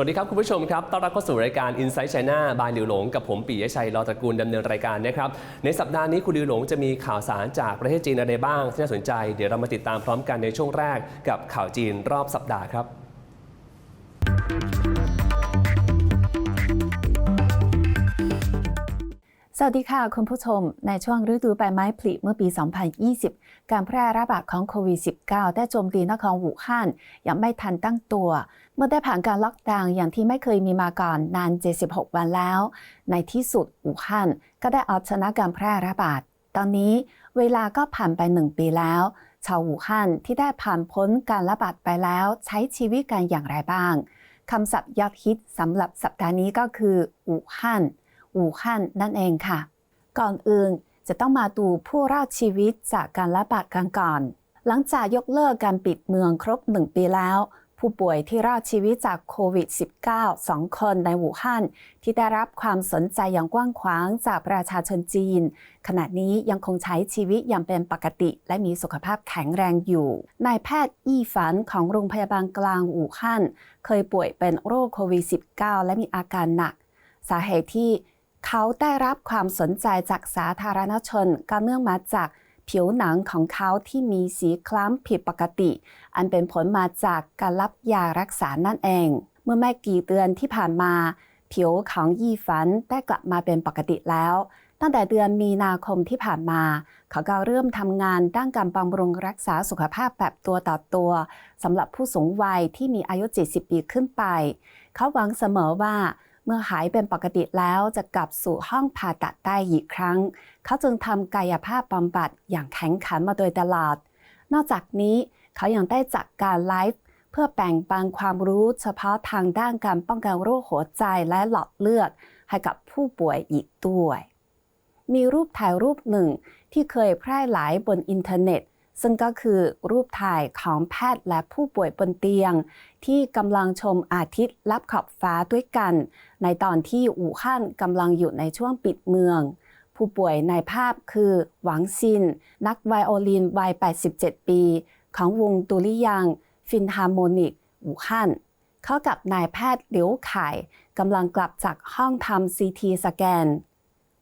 วัสดีครับ คุณผู้ชมครับ ต้อนรับเข้าสู่รายการ Inside China บายหลิวหลง กับผมปียชัยรอตระกูลดำเนินรายการนะครับ ในสัปดาห์นี้คุณหลิวหลงจะมีข่าวสารจากประเทศจีนอะไรบ้างที่น่าสนใจ เดี๋ยวเรามาติดตามพร้อมกันในช่วงแรกกับข่าวจีนรอบสัปดาห์ครับ สวัสดีค่ะคุณผู้ชม ในช่วงฤดูใบไม้ผลิเมื่อปี 2020 การแพร่ระบาดของโควิด -19 ได้โจมตีนครอู่ฮั่นยังไม่ทันตั้งตัว เมื่อได้ผ่านการล็อกดาวน์อย่างที่ไม่เคยมีมาก่อนนาน 76 วันแล้ว ในที่สุดอู่ฮั่นก็ได้เอาชนะการแพร่ระบาด ตอนนี้เวลาก็ผ่านไปหนึ่งปีแล้ว ชาวอู่ฮั่นที่ได้ผ่านพ้นการระบาดไปแล้ว ใช้ชีวิตกันอย่างไรบ้างคำศัพท์ยอดฮิตสำหรับสัปดาห์นี้ก็คืออู่ฮั่น อู่ฮั่นนั่นเองค่ะ ก่อนอื่นจะต้องมาดูผู้รอดชีวิตจากการระบาดกันก่อน หลังจากยกเลิกการปิดเมืองครบหนึ่งปีแล้ว ผู้ป่วยที่รอดชีวิตจากโควิด -19 สองคนในอู่ฮั่นที่ได้รับความสนใจอย่างกว้างขวางจากประชาชนจีน ขณะนี้ยังคงใช้ชีวิตอย่างเป็นปกติ และมีสุขภาพแข็งแรงอยู่ นายแพทย์อี้ฝันของโรงพยาบาลกลางอู่ฮั่นเคยป่วยเป็นโรคโควิด -19 และมีอาการหนัก สาเหตุที่ เขาได้รับความสนใจจากสาธารณชนก็เนื่องมาจากผิวหนังของเขาที่มีสีคล้ำผิดปกติ อันเป็นผลมาจากการรับยารักษานั่นเอง เมื่อไม่กี่เดือนที่ผ่านมา ผิวของยี่ฝันได้กลับมาเป็นปกติแล้ว ตั้งแต่เดือนมีนาคมที่ผ่านมา เขาก็เริ่มทำงานด้านการบำรุงรักษาสุขภาพแบบตัวต่อตัวสำหรับผู้สูงวัยที่มีอายุ 70 ปีขึ้นไป เขาหวังเสมอว่า เมื่อหายเป็นปกติแล้วจะกลับสู่ห้องผ่าตัดได้อีกครั้ง เขาจึงทำกายภาพบำบัดอย่างแข็งขันมาโดยตลอด นอกจากนี้เขายังได้จัดการไลฟ์เพื่อแบ่งปันความรู้เฉพาะทางด้านการป้องกันโรคหัวใจและหลอดเลือด ให้กับผู้ป่วยอีกด้วย มีรูปถ่ายรูปหนึ่งที่เคยแพร่หลายบนอินเทอร์เน็ต ซึ่งก็คือรูปถ่ายของแพทย์และผู้ป่วยบนเตียง ที่กำลังชมอาทิตย์ลับขอบฟ้าด้วยกัน ในตอนที่อู่ฮั่นกำลังอยู่ในช่วงปิดเมือง ผู้ป่วยในภาพคือหวังซิน นักไวโอลินวัย 87 ปี ของวงตุลิยัง ฟินฮาร์โมนิก อู่ฮั่นเข้ากับนายแพทย์เหลียวไข่กำลังกลับจากห้องทำซีทีสแกน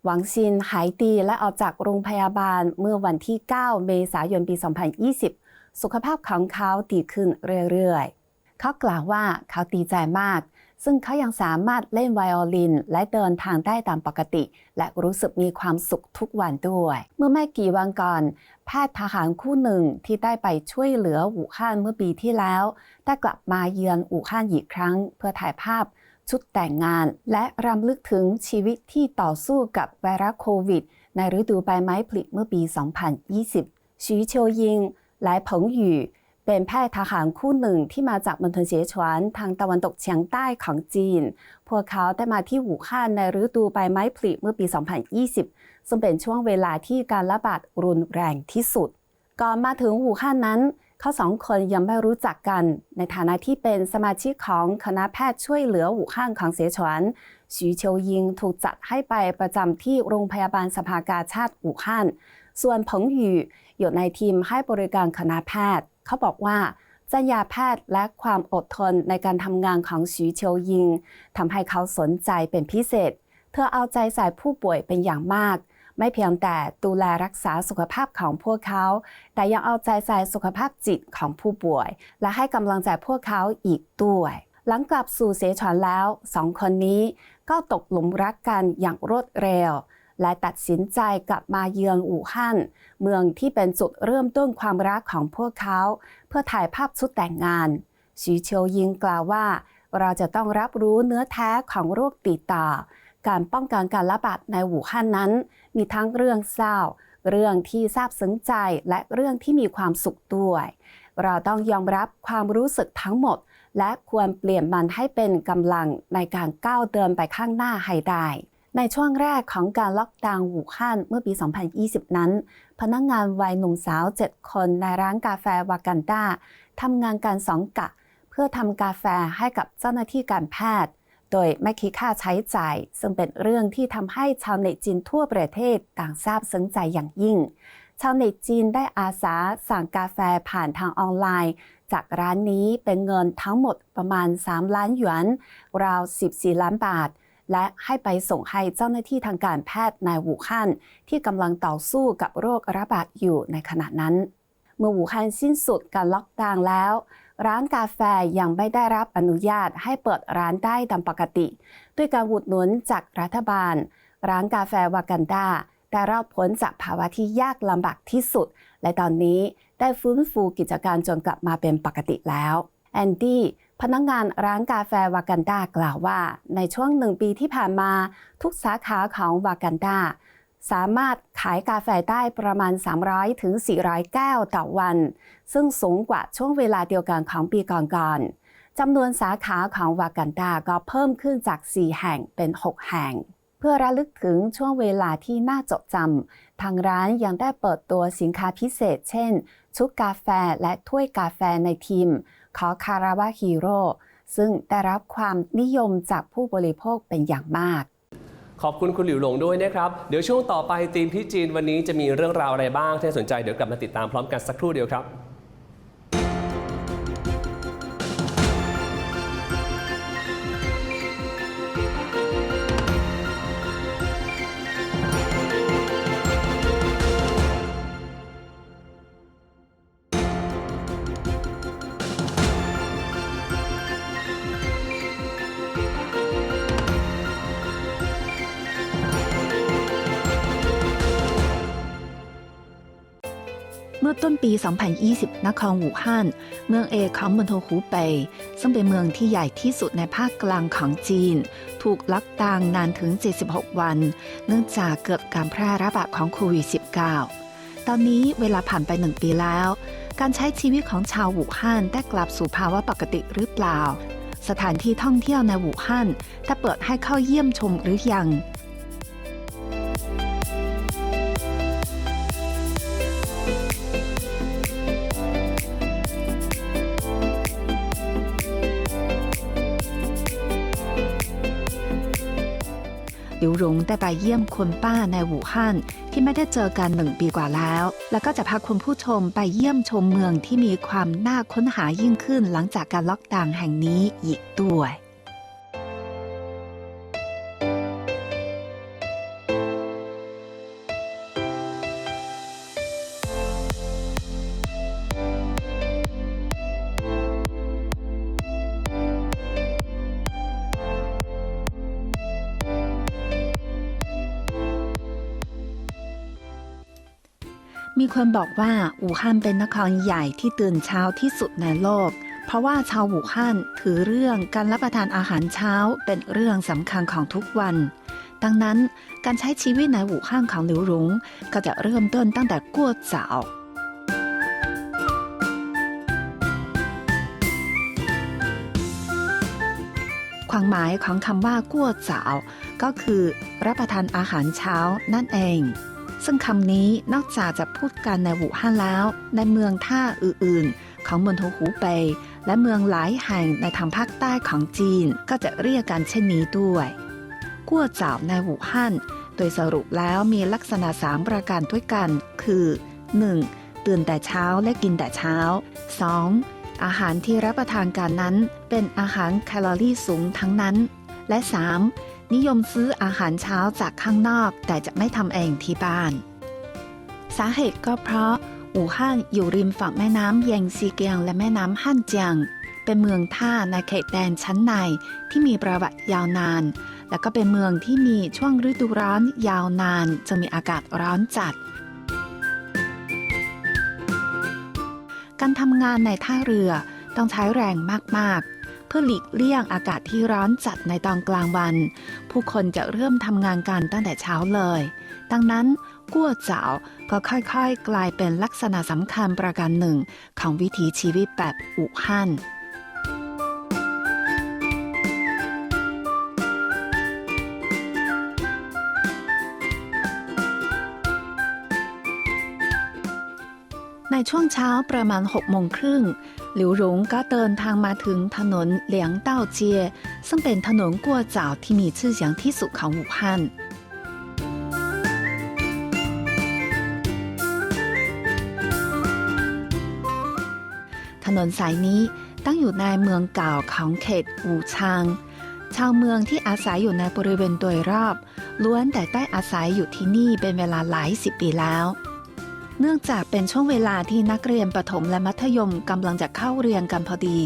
หวังซินหายดีและออกจากโรงพยาบาลเมื่อวันที่ 9 เมษายนปี 2020 สุขภาพของเขาดีขึ้นเรื่อยๆ เขากล่าวว่าเขาดีใจมาก ซึ่งเขายังสามารถเล่นไวโอลิน และเดินทางได้ตามปกติ และรู้สึกมีความสุขทุกวันด้วย เมื่อไม่กี่วันก่อน แพทย์ทหารคู่หนึ่งที่ได้ไปช่วยเหลืออู่ฮั่นเมื่อปีที่แล้ว ได้กลับมาเยือนอู่ฮั่นอีกครั้ง เพื่อถ่ายภาพ ชุดแต่งงาน และรำลึกถึงชีวิตที่ต่อสู้กับไวรัสโควิด ในฤดูใบไม้ผลิเมื่อปี 2020ชีเชียวยิงและผงหยู่เป็นแพทย์ทหารคู่หนึ่งที่มาจากมณฑลเสฉวนทางตะวันตกเฉียงใต้ของจีน พวกเขาได้มาที่หู่ฮั่นในฤดูใบไม้ผลิเมื่อปี 2020 ซึ่งเป็นช่วงเวลาที่การระบาดรุนแรงที่สุด ก่อนมาถึงหู่ฮั่นนั้น เขาสองคนยังไม่รู้จักกัน ในฐานะที่เป็นสมาชิกของคณะแพทย์ช่วยเหลืออู่ฮั่นของเสฉวนฉีเชียวยิงถูกจัดให้ไปประจำที่โรงพยาบาลสภากาชาติอู่ฮั่นส่วนผงหยู่อยู่ในทีมให้บริการคณะแพทย์ เขาบอกว่าจรรยาแพทย์และความอดทนในการทำงานของฉีเชียวยิงทำให้เขาสนใจเป็นพิเศษ เธอเอาใจใส่ผู้ป่วยเป็นอย่างมาก ไม่เพียงแต่ดูแลรักษาสุขภาพของพวกเขา แต่ยังเอาใจใส่สุขภาพจิตของผู้ป่วย และให้กำลังใจพวกเขาอีกด้วย หลังกลับสู่เสฉวนแล้วสองคนนี้ก็ตกหลุมรักกันอย่างรวดเร็ว และตัดสินใจกลับมาเยือนอู่ฮั่น เมืองที่เป็นจุดเริ่มต้นความรักของพวกเขา เพื่อถ่ายภาพชุดแต่งงานชีเชียวยิงกล่าวว่า เราจะต้องรับรู้เนื้อแท้ของโรคติดต่อ การป้องกันการระบาดในอู่ฮั่นนั้น มีทั้งเรื่องเศร้า เรื่องที่ซาบซึ้งใจและเรื่องที่มีความสุขด้วย เราต้องยอมรับความรู้สึกทั้งหมด และควรเปลี่ยนมันให้เป็นกำลังในการก้าวเดินไปข้างหน้าให้ได้ในช่วงแรกของการล็อกดาวน์อู่ฮั่นเมื่อปี 2020 นั้น พนักงานวัยหนุ่มสาว 7 คนในร้านกาแฟวากันดาทำงานการสองกะ เพื่อทำกาแฟให้กับเจ้าหน้าที่การแพทย์ โดยไม่คิดค่าใช้จ่าย ซึ่งเป็นเรื่องที่ทำให้ชาวเน็ตจีนทั่วประเทศต่างซาบซึ้งใจอย่างยิ่ง ชาวเน็ตจีนได้อาสาสั่งกาแฟผ่านทางออนไลน์ จากร้านนี้เป็นเงินทั้งหมดประมาณ 3 ล้านหยวน ราว 14 ล้านบาท และให้ไปส่งให้เจ้าหน้าที่ทางการแพทย์ในวูฮั่นที่กำลังต่อสู้กับโรคระบาดอยู่ในขณะนั้น เมื่อวูฮั่นสิ้นสุดการล็อกดาวน์แล้ว ร้านกาแฟยังไม่ได้รับอนุญาตให้เปิดร้านได้ตามปกติ ด้วยการอุดหนุนจากรัฐบาล ร้านกาแฟวากันดาได้รอดพ้นจากภาวะที่ยากลำบากที่สุด และตอนนี้ได้ฟื้นฟูกิจการจนกลับมาเป็นปกติแล้ว แอนดี้พนักงานร้านกาแฟวากันดากล่าวว่า ในช่วงหนึ่งปีที่ผ่านมา ทุกสาขาของวากันดา สามารถขายกาแฟได้ประมาณ 300 ถึง 400 แก้วต่อวัน ซึ่งสูงกว่าช่วงเวลาเดียวกันของปีก่อนๆจำนวนสาขาของวากันดาก็เพิ่มขึ้นจาก 4 แห่งเป็น 6 แห่ง เพื่อระลึกถึงช่วงเวลาที่น่าจดจำทางร้านยังได้เปิดตัวสินค้าพิเศษ เช่น ชุดกาแฟและถ้วยกาแฟในทีม ขอคาราวาฮีโร่ซึ่งได้รับความนิยมจากผู้บริโภคเป็นอย่างมาก ขอบคุณคุณหลิวหลงด้วยนะครับ เดี๋ยวช่วงต่อไปทีมที่จีนวันนี้จะมีเรื่องราวอะไรบ้างที่น่าสนใจเดี๋ยวกลับมาติดตามพร้อมกันสักครู่เดียวครับ มื่อต้นปี 2020 นครอูฮั่น เมืองเอกของมณฑลหูเป่ยซึ่งเป็นเมืองที่ใหญ่ที่สุดในภาคกลางของจีน ถูกล็อกดาวน์นานถึง 76 วัน เนื่องจากเกิดการแพร่ระบาดของโควิด -19 ตอนนี้เวลาผ่านไปหนึ่งปีแล้ว การใช้ชีวิตของชาวอู่ฮั่นได้กลับสู่ภาวะปกติหรือเปล่า สถานที่ท่องเที่ยวในอู่ฮั่นได้เปิดให้เข้าเยี่ยมชมหรือยัง 刘荣ได้ไปเยี่ยมคนป้าในหูฮั่นที่ไม่ได้เจอกันหนึ่งปีกว่าแล้ว แล้วก็จะพาคุณผู้ชมไปเยี่ยมชมเมืองที่มีความน่าค้นหายิ่งขึ้นหลังจากการล็อกดาวน์แห่งนี้อีกด้วย คนบอกว่าอู่ฮั่นเป็นนครใหญ่ที่ตื่นเช้าที่สุดในโลก เพราะว่าชาวอู่ฮั่นถือเรื่องการรับประทานอาหารเช้าเป็นเรื่องสำคัญของทุกวัน ดังนั้นการใช้ชีวิตในอู่ฮั่นของหลิวหลงก็จะเริ่มต้นตั้งแต่กั่วเจ๋าความหมายของคำว่ากั่วเจ๋าก็คือ รับประทานอาหารเช้านั่นเอง ซึ่งคำนี้นอกจากจะพูดกันในหูฮั่นแล้ว ในเมืองท่าอื่นๆ ของมณฑลหูเป่ยและเมืองหลายแห่งในทางภาคใต้ของจีนก็จะเรียกกันเช่นนี้ด้วยกั่วเจ๋าในหูฮั่นโดยสรุปแล้วมีลักษณะ 3 ประการด้วยกัน คือ 1. ตื่นแต่เช้าและกินแต่เช้า 2. อาหารที่รับประทานกันนั้น เป็นอาหารแคลอรี่สูงทั้งนั้น และ 3. นิยมซื้ออาหารเช้าจากข้างนอก แต่จะไม่ทำเองที่บ้าน สาเหตุก็เพราะอู่ฮั่นอยู่ริมฝั่งแม่น้ำเยงซีเกียงและแม่น้ำฮั่นเจียง เป็นเมืองท่าในเขตแดนชั้นในที่มีประวัติยาวนาน และก็เป็นเมืองที่มีช่วงฤดูร้อนยาวนานจะมีอากาศร้อนจัด การทำงานในท่าเรือต้องใช้แรงมากๆ เพื่อหลีกเลี่ยงอากาศที่ร้อนจัดในตอนกลางวัน ผู้คนจะเริ่มทำงานกันตั้งแต่เช้าเลย ดังนั้นกั้วเจ้าก็ค่อยๆ กลายเป็นลักษณะสำคัญประการหนึ่ง ของวิถีชีวิตแบบอู่ฮั่น ในช่วงเช้าประมาณ6โมงครึ่งหลิวหลงก็เดินทางมาถึงถนนเหลียงเต้าเจียซึ่งเป็นถนนกัวเจ่าที่มีชื่อเสียงที่สุดของอู่ฮั่นถนนสายนี้ตั้งอยู่ในเมืองเก่าของเขตอู่ชาง ชาวเมืองที่อาศัยอยู่ในบริเวณโดยรอบ ล้วนแต่ได้อาศัยอยู่ที่นี่เป็นเวลาหลายสิบปีแล้ว เนื่องจากเป็นช่วงเวลาที่นักเรียนประถมและมัธยมกำลังจะเข้าเรียนกันพอดี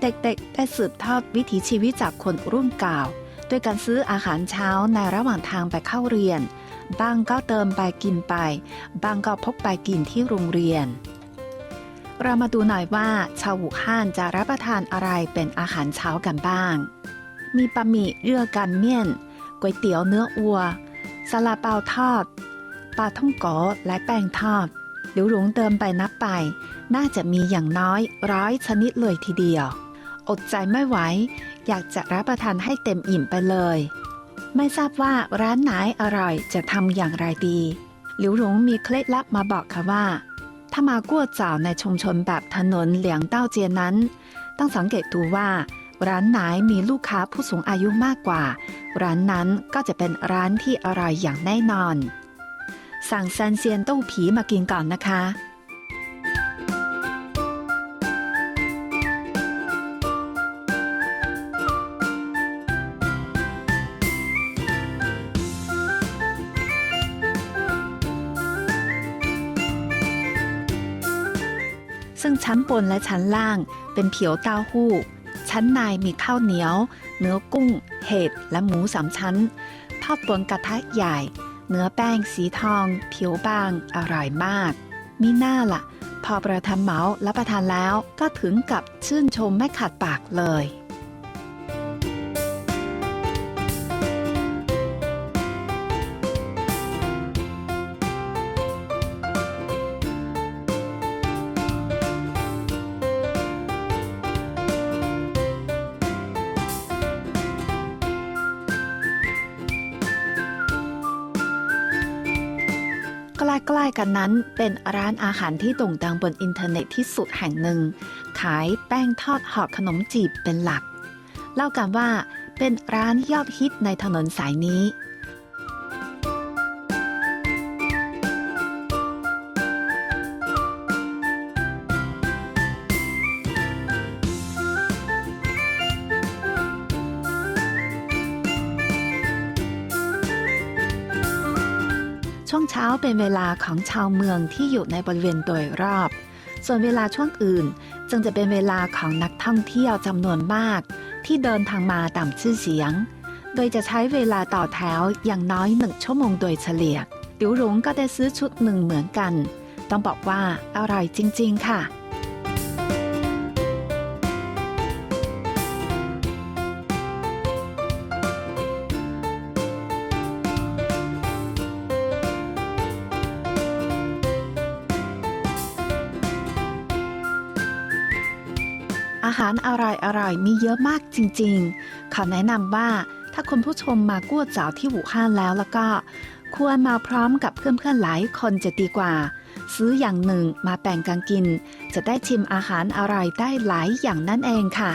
เด็กๆ ได้สืบทอดวิถีชีวิตจากคนรุ่นเก่าด้วยการซื้ออาหารเช้าในระหว่างทางไปเข้าเรียน บางก็เติมไปกินไป บางก็พกไปกินที่โรงเรียน เรามาดูหน่อยว่าชาวอู่านจะรับประทานอะไรเป็นอาหารเช้ากันบ้าง มีบะหมี่เรือกันเมี่ยนก๋วยเตี๋ยวเนื้ออัวซาลาเปาทอด ปลาท่องโกและแป้งทอดหลิวหลงเติมไปนับไป น่าจะมีอย่างน้อยร้อยชนิดเลยทีเดียว อดใจไม่ไหว อยากจะรับประทานให้เต็มอิ่มไปเลย ไม่ทราบว่าร้านไหนอร่อยจะทำอย่างไรดี หลิวหลงมีเคล็ดลับมาบอกค่ะว่า ถ้ามากั้วเจ่าในชุมชนแบบถนนเหลียงเต้าเจียนั้น ต้องสังเกตดูว่า ร้านไหนมีลูกค้าผู้สูงอายุมากกว่า ร้านนั้นก็จะเป็นร้านที่อร่อยอย่างแน่นอน สั่งซันเซียนเต้าผีมากินก่อนนะคะ ซึ่งชั้นบนและชั้นล่างเป็นเผียวเต้าหู้ ชั้นในมีข้าวเหนียว เนื้อกุ้ง เห็ดและหมูสามชั้น ทอดบนกระทะใหญ่ เนื้อแป้งสีทอง ผิวบาง อร่อยมาก มิหน้าละ่ะ พอประทานเหมารับประทานแล้วก็ถึงกับชื่นชมไม่ขาดปากเลย ใกล้ๆกันนั้นเป็นร้านอาหารที่โด่งดังบนอินเทอร์เน็ตที่สุดแห่งหนึ่ง ขายแป้งทอดห่อขนมจีบเป็นหลัก เล่ากันว่าเป็นร้านยอดฮิตในถนนสายนี้ เช้าเป็นเวลาของชาวเมืองที่อยู่ในบริเวณโดยรอบ ส่วนเวลาช่วงอื่นจึงจะเป็นเวลาของนักท่องเที่ยวจำนวนมาก ที่เดินทางมาตามชื่อเสียง โดยจะใช้เวลาต่อแถวอย่างน้อยหนึ่งชั่วโมงโดยเฉลี่ยติ๋วหลงก็ได้ซื้อชุดหนึ่งเหมือนกัน ต้องบอกว่าอร่อยจริง ๆ ค่ะ อร่อยมีเยอะมากจริงๆ ขอแนะนำว่าถ้าคุณผู้ชมมากั้เจ๋าที่หูฮั่นแล้วแล้วก็ ควรมาพร้อมกับเพื่อนๆหลายคนจะดีกว่า ซื้ออย่างหนึ่งมาแบ่งกันกิน จะได้ชิมอาหารอร่อยได้หลายอย่างนั่นเองค่ะ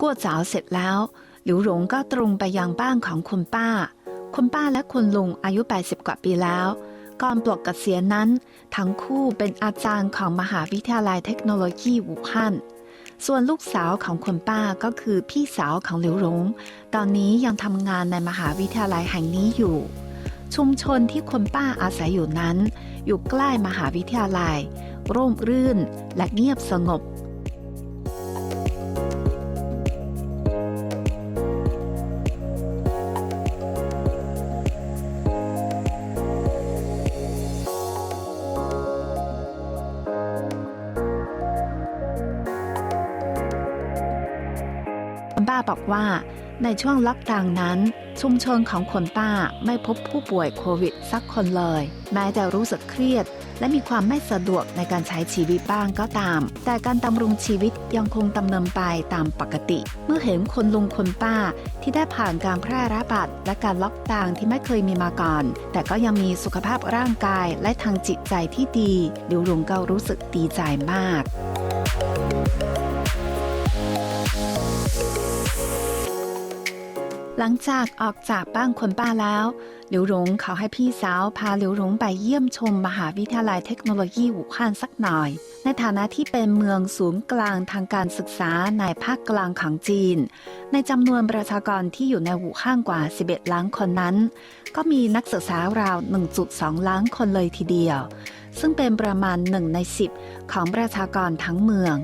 กั้เจ๋าเสร็จแล้ว หลิวหลงก็ตรงไปยังบ้านของคุณป้า คุณป้าและคุณลุงอายุ 80 กว่าปีแล้ว ก่อนปลดเกษียณนั้น ทั้งคู่เป็นอาจารย์ของมหาวิทยาลัยเทคโนโลยีอู่ฮั่น ส่วนลูกสาวของคุณป้าก็คือพี่สาวของหลิวหลง ตอนนี้ยังทำงานในมหาวิทยาลัยแห่งนี้อยู่ ชุมชนที่คุณป้าอาศัยอยู่นั้น อยู่ใกล้มหาวิทยาลัย ร่มรื่นและเงียบสงบ ในช่วงล็อกดาวน์นั้น ชุมชนของคนป้าไม่พบผู้ป่วยโควิดสักคนเลย แม้จะรู้สึกเครียด และมีความไม่สะดวกในการใช้ชีวิตบ้างก็ตาม แต่การดำรงชีวิตยังคงดำเนินไปตามปกติ เมื่อเห็นคนลุงคนป้าที่ได้ผ่านการแพร่ระบาดและการล็อกดาวน์ที่ไม่เคยมีมาก่อน แต่ก็ยังมีสุขภาพร่างกายและทางจิตใจที่ดีหลิวหลงก็รู้สึกดีใจมาก หลังจากออกจากบ้านคนป้าแล้วหลิวหลงเขาให้พี่สาวพาหลิวหลงไปเยี่ยมชมมหาวิทยาลัยเทคโนโลยีอู่ฮั่นสักหน่อย ในฐานะที่เป็นเมืองศูนย์กลางทางการศึกษาในภาคกลางของจีน ในจำนวนประชากรที่อยู่ในอู่ฮั่นกว่า 11 ล้านคนนั้น ก็มีนักศึกษาราว 1.2 ล้านคนเลยทีเดียว ซึ่งเป็นประมาณ 1 ใน 10 ของประชากรทั้งเมือง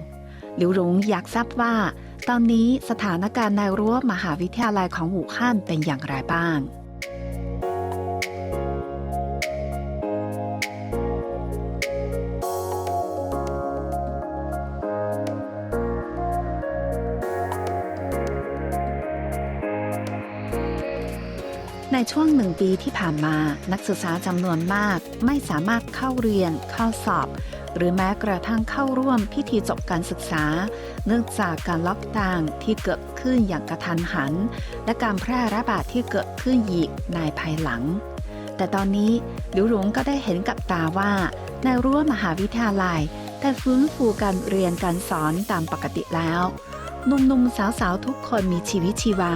หลิวหลงอยากทราบว่า ตอนนี้สถานการณ์ในรั้วมหาวิทยาลัยของอู่ฮั่นเป็นอย่างไรบ้าง ในช่วงหนึ่งปีที่ผ่านมา นักศึกษาจำนวนมากไม่สามารถเข้าเรียน เข้าสอบ หรือแม้กระทั่งเข้าร่วมพิธีจบการศึกษา เนื่องจากการล็อกดาวน์ที่เกิดขึ้นอย่างกระทันหัน และการแพร่ระบาดที่เกิดขึ้นอีกในภายหลัง แต่ตอนนี้หลิวหลงก็ได้เห็นกับตาว่า ในรั้วมหาวิทยาลัยได้ฟื้นฟูการเรียนการสอนตามปกติแล้วหนุ่มๆสาวๆทุกคนมีชีวิตชีวา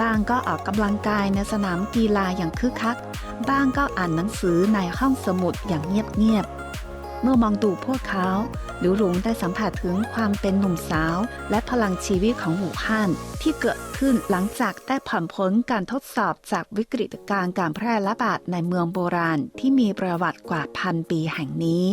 บ้างก็ออกกำลังกายในสนามกีฬาอย่างคึกคัก บ้างก็อ่านหนังสือในห้องสมุดอย่างเงียบๆ เมื่อมองดูพวกเขาหลิวหลงได้สัมผัสถึงความเป็นหนุ่มสาว และพลังชีวิตของหูฮั่นที่เกิดขึ้นหลังจากได้ผ่านพ้นการทดสอบจากวิกฤตการณ์การแพร่ระบาดในเมืองโบราณที่มีประวัติกว่าพันปีแห่งนี้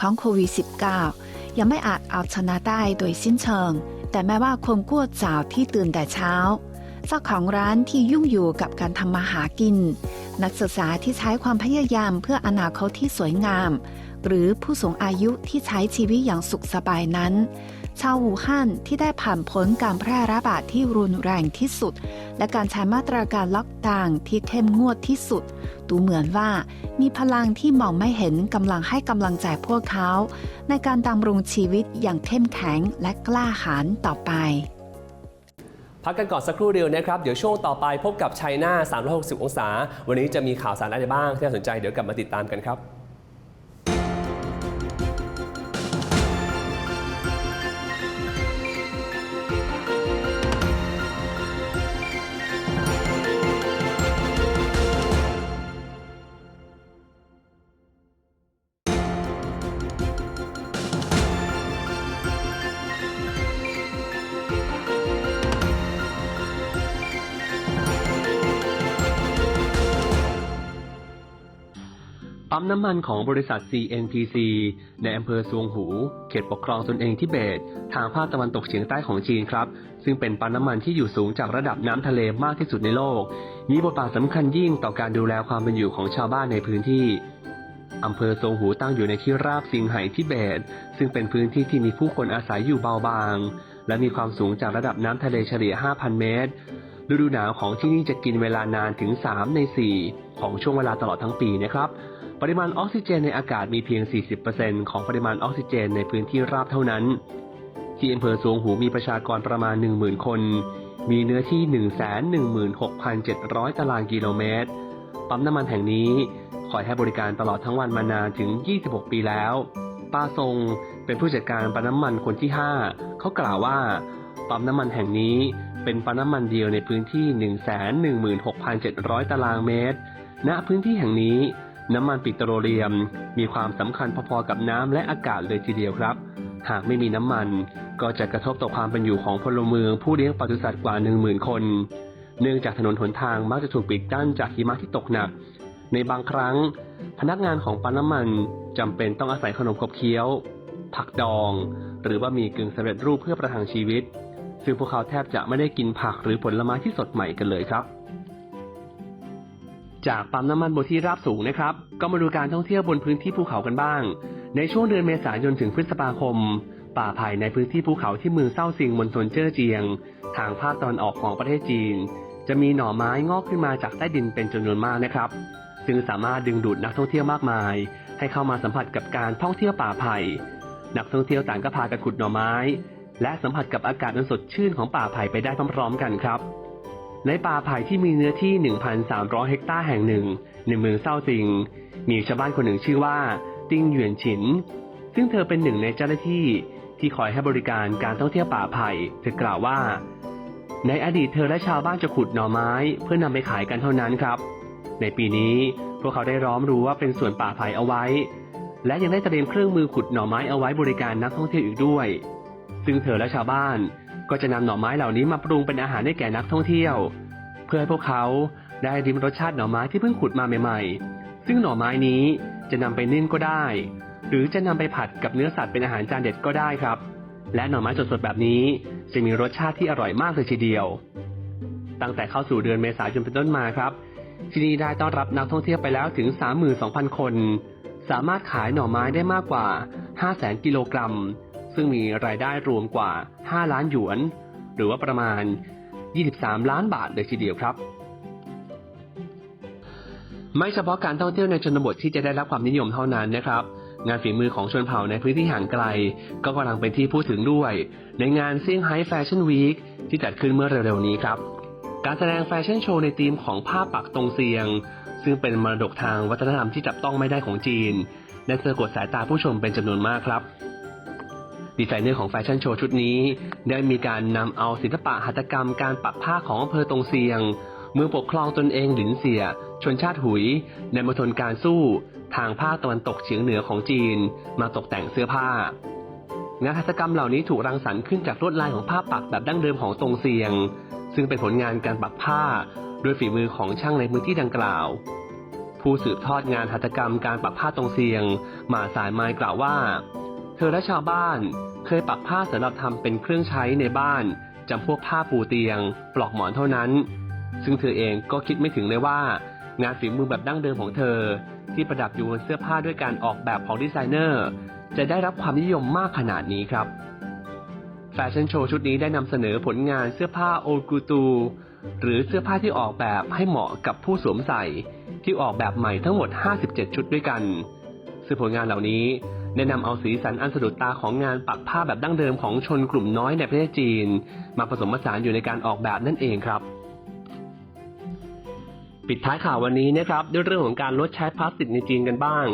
ของโควิด -19 ยังไม่อาจเอาชนะได้โดยสิ้นเชิง แต่แม้ว่าคนกู้เจ้าที่ตื่นแต่เช้า เจ้าของร้านที่ยุ่งอยู่กับการทำมาหากิน นักศึกษาที่ใช้ความพยายามเพื่ออนาคตที่สวยงาม หรือผู้สูงอายุที่ใช้ชีวิตอย่างสุขสบายนั้น ชาวอู่ฮั่นที่ได้ผ่านพ้นการแพร่ระบาดที่รุนแรงที่สุด และการใช้มาตรการล็อกดาวน์ที่เข้มงวดที่สุด ดูเหมือนว่ามีพลังที่มองไม่เห็นกำลังให้กำลังใจพวกเขา ในการดำรงชีวิตอย่างเข้มแข็งและกล้าหาญต่อไปพักกันก่อนสักครู่เดียวนะครับ เดี๋ยวช่วงต่อไปพบกับชัยนา360 องศา วันนี้จะมีข่าวสารอะไรบ้างที่น่าสนใจเดี๋ยวกลับมาติดตามกันครับ ปั๊มน้ำมันของบริษัท CNPC ในอำเภอซวงหู เขตปกครองตนเองทิเบต ทางภาคตะวันตกเฉียงใต้ของจีนครับ ซึ่งเป็นปั๊มน้ำมันที่อยู่สูงจากระดับน้ำทะเลมากที่สุดในโลก มีบทบาทสำคัญยิ่งต่อการดูแลความเป็นอยู่ของชาวบ้านในพื้นที่อำเภอซวงหูตั้งอยู่ในที่ราบซิงไห่ทิเบต ซึ่งเป็นพื้นที่ที่มีผู้คนอาศัยอยู่เบาบาง และมีความสูงจากระดับน้ำทะเลเฉลี่ย 5,000 เมตร ฤดูหนาวของที่นี่จะกินเวลานานถึง 3 ใน 4 ของช่วงเวลาตลอดทั้งปีนะครับ ปริมาณออกซิเจนในอากาศมีเพียง 40%ของปริมาณออกซิเจนในพื้นที่ราบเท่านั้น ที่อำเภอสวงหูมีประชากรประมาณ 10,000 คน มีเนื้อที่ 116,700 ตารางกิโลเมตร ปั๊มน้ำมันแห่งนี้คอยให้บริการตลอดทั้งวันมานานถึง 26 ปีแล้ว ป้าทรงเป็นผู้จัดการปั๊มน้ำมันคนที่ 5 เขากล่าวว่า ปั๊มน้ำมันแห่งนี้เป็นปั๊มน้ำมันเดียวในพื้นที่ 116,700 ตารางเมตร ณ พื้นที่แห่งนี้ น้ำมันปิโตรเลียม มีความสำคัญพอๆกับน้ำและอากาศเลยทีเดียวครับ หากไม่มีน้ำมัน ก็จะกระทบต่อความเป็นอยู่ของพลเมืองผู้เลี้ยงปศุสัตว์กว่า 10,000 คน เนื่องจากถนนหนทางมักจะถูกปิดกั้นจากหิมะที่ตกหนัก ในบางครั้ง พนักงานของปั๊มน้ำมันจำเป็นต้องอาศัยขนมขบเคี้ยว ผักดอง หรือว่ามีกึ่งสำเร็จรูปเพื่อประทังชีวิต ซึ่งพวกเขาแทบจะไม่ได้กินผักหรือผลไม้ที่สดใหม่กันเลยครับ จากปั๊มน้ำมันบนที่ราบสูงนะครับ ก็มาดูการท่องเที่ยวบนพื้นที่ภูเขากันบ้าง ในช่วงเดือนเมษายนถึงพฤษภาคม ป่าไผ่ในพื้นที่ภูเขาที่เมืองเซาซิงมณฑลเจ้อเจียง ทางภาคตะวันออกของประเทศจีน จะมีหน่อไม้งอกขึ้นมาจากใต้ดินเป็นจำนวนมากนะครับ ซึ่งสามารถดึงดูดนักท่องเที่ยวมากมาย ให้เข้ามาสัมผัสกับการท่องเที่ยวป่าไผ่ นักท่องเที่ยวต่างก็พากันขุดหน่อไม้ และสัมผัสกับอากาศอันสดชื่นของป่าไผ่ไปได้พร้อมๆกันครับ ในป่าไผ่ที่มีเนื้อที่ 1,300 เฮกตาร์แห่งหนึ่ง ในเมืองเซาซิง มีชาวบ้านคนหนึ่งชื่อว่า ติ้งหยวนฉิน ซึ่งเธอเป็นหนึ่งในเจ้าหน้าที่ที่คอยให้บริการการท่องเที่ยวป่าไผ่เธอกล่าวว่า ในอดีตเธอและชาวบ้านจะขุดหน่อไม้เพื่อนำไปขายกันเท่านั้นครับ ในปีนี้พวกเขาได้ร้อมรู้ว่าเป็นสวนป่าไผ่เอาไว้ และยังได้เตรียมเครื่องมือขุดหน่อไม้เอาไว้บริการนักท่องเที่ยวอีกด้วย ซึ่งเธอและชาวบ้าน ก็จะนำหน่อไม้เหล่านี้มาปรุงเป็นอาหารให้แก่นักท่องเที่ยว เพื่อให้พวกเขาได้ริมรสชาติหน่อไม้ที่เพิ่งขุดมาใหม่ๆ ซึ่งหน่อไม้นี้จะนำไปนึ่งก็ได้ หรือจะนำไปผัดกับเนื้อสัตว์เป็นอาหารจานเด็ดก็ได้ครับ และหน่อไม้สดๆแบบนี้จะมีรสชาติที่อร่อยมากเลยทีเดียว ตั้งแต่เข้าสู่เดือนเมษายนเป็นต้นมาครับ ที่นี่ได้ต้อนรับนักท่องเที่ยวไปแล้วถึง 32,000 คน สามารถขายหน่อไม้ได้มากกว่า 500,000 กิโลกรัม ซึ่งมีรายได้รวมกว่า 5 ล้านหยวน หรือว่าประมาณ 23 ล้านบาทเลยทีเดียวครับ ไม่เฉพาะการท่องเที่ยวในชนบทที่จะได้รับความนิยมเท่านั้นนะครับ งานฝีมือของชนเผ่าในพื้นที่ห่างไกล ก็กำลังเป็นที่พูดถึงด้วย ในงานเซี่ยงไฮ้แฟชั่นวีคที่จัดขึ้นเมื่อเร็วๆนี้ครับ การแสดงแฟชั่นโชว์ในธีมของผ้าปักตรงเซียง ซึ่งเป็นมรดกทางวัฒนธรรมที่จับต้องไม่ได้ของจีนได้สะกดสายตาผู้ชมเป็นจำนวนมากครับ ดีไซเนอร์ของแฟชั่นโชว์ชุดนี้ ได้มีการนำเอาศิลปะหัตถกรรมการปักผ้าของอำเภอตรงเซียง เมืองปกครองตนเองหลินเสีย ชนชาติหุย ในมณฑลการสู้ทางภาคตะวันตกเฉียงเหนือของจีน มาตกแต่งเสื้อผ้า งานหัตถกรรมเหล่านี้ถูกรังสรรค์ขึ้นจากลวดลายของผ้าปักแบบดั้งเดิมของตรงเซียง ซึ่งเป็นผลงานการปักผ้าด้วยฝีมือของช่างในพื้นที่ดังกล่าว ผู้สืบทอดงานหัตถกรรมการปักผ้าตรงเซียง มาสายไม้กล่าวว่า เธอและชาวบ้าน เคยปักผ้าสำหรับทำเป็นเครื่องใช้ในบ้านจำพวกผ้าปูเตียง ปลอกหมอนเท่านั้น ซึ่งเธอเองก็คิดไม่ถึงเลยว่า งานฝีมือแบบดั้งเดิมของเธอ ที่ประดับอยู่บนเสื้อผ้าด้วยการออกแบบของดีไซเนอร์ จะได้รับความนิยมมากขนาดนี้ครับ แฟชั่นโชว์ชุดนี้ได้นำเสนอผลงานเสื้อผ้าโอกูตูหรือเสื้อผ้าที่ออกแบบให้เหมาะกับผู้สวมใส่ ที่ออกแบบใหม่ทั้งหมด 57 ชุดด้วยกันซึ่งผลงานเหล่านี้ ได้นำเอาสีสันอันสะดุดตาของงานปักผ้าแบบดั้งเดิมของชนกลุ่มน้อยในประเทศจีน มาผสมผสานอยู่ในการออกแบบนั่นเองครับ ปิดท้ายข่าววันนี้นะครับด้วยเรื่องของการลดใช้พลาสติกในจีนกันบ้าง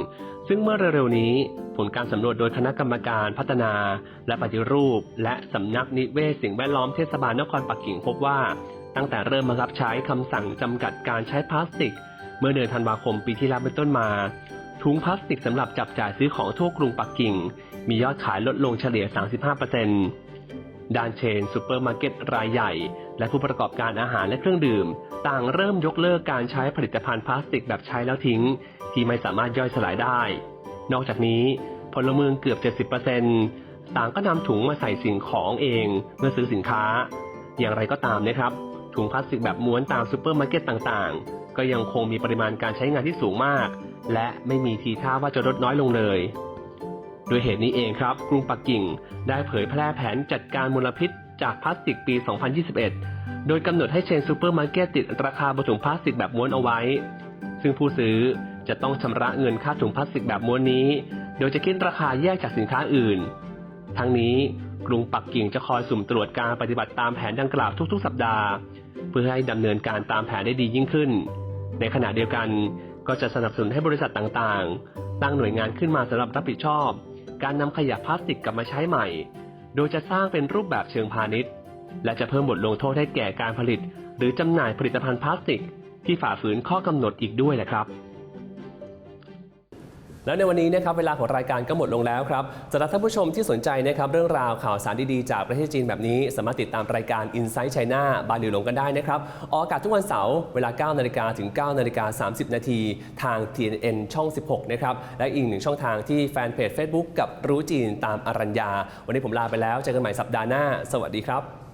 ซึ่งเมื่อเร็วๆนี้ ผลการสำรวจโดยคณะกรรมการพัฒนา และปฏิรูป และสำนักนิเวศสิ่งแวดล้อมเทศบาลนครปักกิ่งพบว่าตั้งแต่เริ่มบังคับใช้คำสั่งจำกัดการใช้พลาสติก เมื่อเดือนธันวาคมปีที่แล้วเป็นต้นมา ถุงพลาสติกสำหรับจับจ่ายซื้อของทั่วกรุงปักกิ่ง มียอดขายลดลงเฉลี่ย 35%ด้านเชนซูเปอร์มาร์เก็ตรายใหญ่ และผู้ประกอบการอาหารและเครื่องดื่ม ต่างเริ่มยกเลิกการใช้ผลิตภัณฑ์พลาสติกแบบใช้แล้วทิ้ง ที่ไม่สามารถย่อยสลายได้ นอกจากนี้พลเมืองเกือบ 70%ต่างก็นำถุงมาใส่สิ่งของเองเมื่อซื้อสินค้า อย่างไรก็ตามนะครับ ถุงพลาสติกแบบม้วนตามซูเปอร์มาร์เก็ตต่างๆ ก็ยังคงมีปริมาณการใช้งานที่สูงมาก และไม่มีทีท่าว่าจะลดน้อยลงเลยด้วยเหตุนี้เองครับ กรุงปักกิ่งได้เผยแพร่แผนจัดการมลพิษจากพลาสติกปี 2021 โดยกำหนดให้เชนซูเปอร์มาร์เก็ตติดราคาบถุงพลาสติกแบบม้วนเอาไว้ ซึ่งผู้ซื้อจะต้องชำระเงินค่าถุงพลาสติกแบบม้วนนี้ โดยจะคิดราคาแยกจากสินค้าอื่น ทั้งนี้กรุงปักกิ่งจะคอยสุ่มตรวจการปฏิบัติตามแผนดังกล่าวทุก ๆ สัปดาห์ เพื่อให้ดำเนินการตามแผนได้ดียิ่งขึ้น ในขณะเดียวกัน ก็จะสนับสนุนให้บริษัทต่างๆ ตั้งหน่วยงานขึ้นมาสำหรับรับผิดชอบ การนำขยะพลาสติกกลับมาใช้ใหม่ โดยจะสร้างเป็นรูปแบบเชิงพาณิชย์ และจะเพิ่มบทลงโทษให้แก่การผลิต หรือจำหน่ายผลิตภัณฑ์พลาสติก ที่ฝ่าฝืนข้อกำหนดอีกด้วยแหละครับ แล้วในวันนี้นะครับเวลาของรายการก็หมดลงแล้วครับสำหรับท่านผู้ชมที่สนใจนะครับเรื่องราวข่าวสารดีๆ จากประเทศจีนแบบนี้ สามารถติดตามรายการ Inside China บาหลิวหลงกันได้นะครับออกอากาศทุกวันเสาร์เวลา 9 นาฬิกาถึง 9 นาฬิกา 30 นาทีทาง TNN ช่อง 16 นะครับ และอีกหนึ่งช่องทางที่แฟนเพจ Facebook กับรู้จีนตามอรัญญา วันนี้ผมลาไปแล้วเจอกันใหม่สัปดาห์หน้า สวัสดีครับ